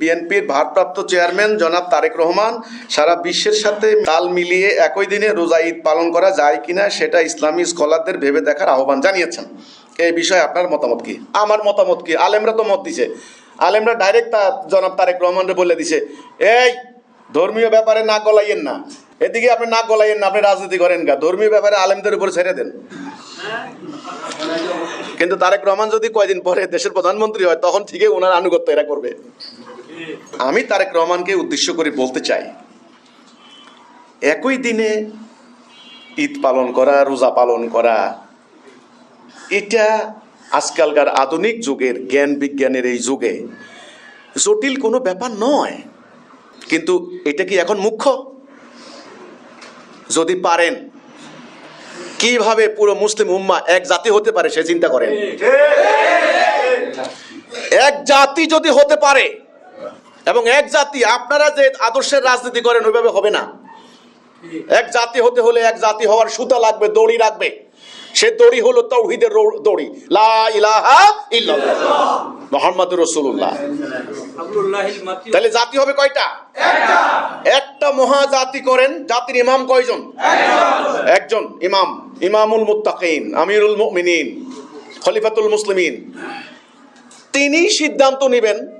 বিএনপির ভারপ্রাপ্ত চেয়ারম্যান জনাব তারেক রহমান সারা বিশ্বের সাথে তাল মিলিয়ে একই দিনে রোজা ঈদ পালন করা যায় কিনা সেটা ইসলামী স্কলারদের ভেবে দেখার আহ্বান জানিয়েছেন। এই বিষয়ে আপনার মতামত কি? আমার মতামত কি? আলেমরা তো মত দিছে। আলেমরা ডাইরেক্ট জনাব তারেক রহমানরে বলে দিছে, এই, ধর্মীয় ব্যাপারে নাক গলাইয়েন না। এদিকে আপনি নাক গলাইয়েন না, আপনি রাজনীতি করেন গা। ধর্মীয় ব্যাপারে আলেমদের উপরে ছেড়ে দেন। কিন্তু তারেক রহমান যদি কয়দিন পরে দেশের প্রধানমন্ত্রী হয়, তখন ঠিকই ওনার আনুগত্য এরা করবে। আমি তারেক রহমানকে উদ্দেশ্য করে বলতে চাই একই দিনে ঈদ পালন করা রোজা পালন করা এটা আজকালকার আধুনিক যুগের জ্ঞান বিজ্ঞানের এই যুগে জটিল কোনো ব্যাপার নয়। কিন্তু এটা কি এখন মুখ্য? যদি পারেন কীভাবে পুরো মুসলিম উম্মা এক জাতি হতে পারে সে চিন্তা করেন। এক জাতি যদি হতে পারে এবং এক জাতি আপনারা যে আদর্শের রাজনীতি করেন ওইভাবে হবে না। এক জাতি হতে হলে এক জাতি হওয়ার সুতা লাগবে দড়ি লাগবে। সে দড়ি হলো তৌহিদের দড়ি। লা ইলাহা ইল্লাল্লাহ। আব্দুল্লাহিল মাতি তাহলে জাতি হবে কয়টা? একটা মহাজাতি করেন জাতির ইমাম কয়জন? একজন। ইমাম। ইমামুল মুত্তাকিন আমিরুল মুমিনিন খলিফাতুল মুসলিমিন। তিনি সিদ্ধান্ত নেবেন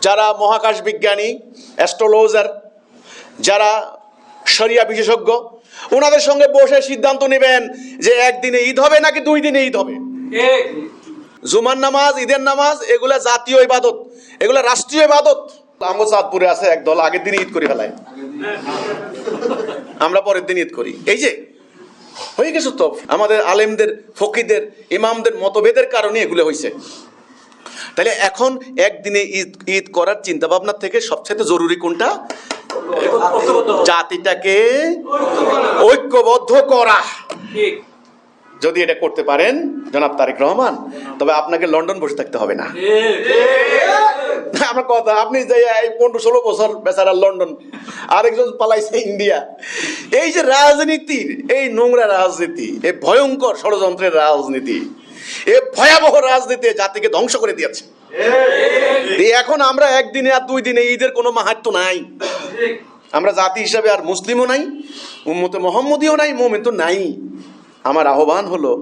যারা মহাকাশ বিজ্ঞানী অ্যাস্ট্রোলজার যারা শরিয়া বিশেষজ্ঞ ওনাদের সঙ্গে বসে সিদ্ধান্ত নেবেন যে একদিনে ঈদ হবে নাকি দুই দিনে ঈদ হবে। জুমার নামাজ ঈদের নামাজ এগুলা জাতীয় ইবাদত এগুলা রাষ্ট্রীয় ইবাদত। আমগো চাঁদপুরে আছে একদল আগের দিন ঈদ করে ফেলায়। আমরা পরের দিন ঈদ করি। এই যে হয়ে গেছে তো। আমাদের আলেমদের ফকিদের ইমামদের মতভেদের কারণে এগুলো হয়েছে তাহলে এখন একদিনে ঈদ ঈদ করার চিন্তা ভাবনা থেকে সবচেয়ে জরুরি কোনটা? জাতিটাকে ঐক্যবদ্ধ করা। যদি এটা করতে পারেন জনাব তারেক রহমান তবে আপনাকে লন্ডন বসে থাকতে হবে না। আমার কথা আপনি যে এই পনেরো ষোলো বছর বেচারা লন্ডন আরেকজন পালাইছে ইন্ডিয়া। এই যে রাজনীতির এই নোংরা রাজনীতি এই ভয়ঙ্কর ষড়যন্ত্রের রাজনীতি এ ভয়াবহ রাজনীতি জাতিকে ধ্বংস করে দিয়েছে। এখন আমরা একদিনে আর দুই দিনে ঈদের কোনো মাহাত্ম নাই। আমরা জাতি হিসাবে আর মুসলিমও নাই উম্মতে মোহাম্মদীও নাই মোমেন তো নাই। আমার আহ্বান হলো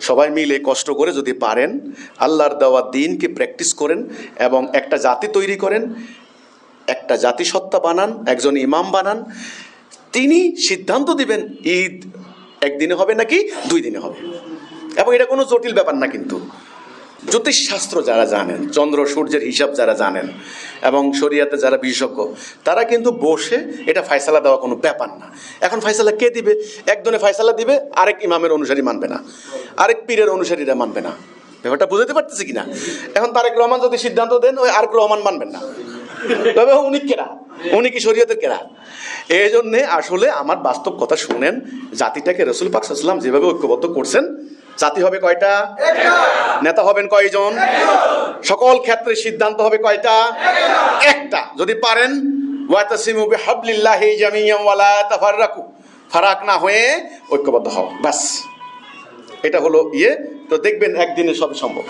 সবাই মিলে কষ্ট করে যদি পারেন আল্লাহর দেওয়া দিনকে প্র্যাকটিস করেন এবং একটা জাতি তৈরি করেন একটা জাতিসত্তা বানান একজন ইমাম বানান। তিনি সিদ্ধান্ত দিবেন ঈদ একদিনে হবে নাকি দুই দিনে হবে? এবং এটা কোনো জটিল ব্যাপার না কিন্তু। জ্যোতিষশাস্ত্র যারা জানেন, চন্দ্র, সূর্যের হিসাব যারা জানেন, এবং শরিয়াতে যারা বিশেষজ্ঞ, তারা কিন্তু বসে এটা ফায়সালা দেওয়া কোনো ব্যাপার না। এখন ফায়সালা কে দিবে? একজনে ফায়সালা দিবে, আরেক ইমামের অনুসারী মানবে না। আরেক পীরের অনুসারীরা মানবে না। ব্যাপারটা বুঝতে পারতেছি কিনা? এখন তারেক রহমান যদি সিদ্ধান্ত দেন, ওই আরেক রহমান মানবেন না। তবে উনি কেরা? উনি কি শরীয়তের কেরা? এই জন্যে আসলে আমার বাস্তব কথা শুনেন জাতিটাকে রসুল পাক সাল্লাম যেভাবে ঐক্যবদ্ধ করছেন জাতি হবে কয়টা? নেতা হবেন কয়জন? সকল ক্ষেত্রে সিদ্ধান্ত হবে কয়টা? একটা। যদি পারেন ওয়াতাসিমু বিহাবলিল্লাহি জামিয়াম ওয়ালা তাফাররাকু। ফারাক না হয়ে ঐক্যবদ্ধ হও। ব্যাস। এটা হলো ইয়ে। তো দেখবেন একদিনে সব সম্ভব।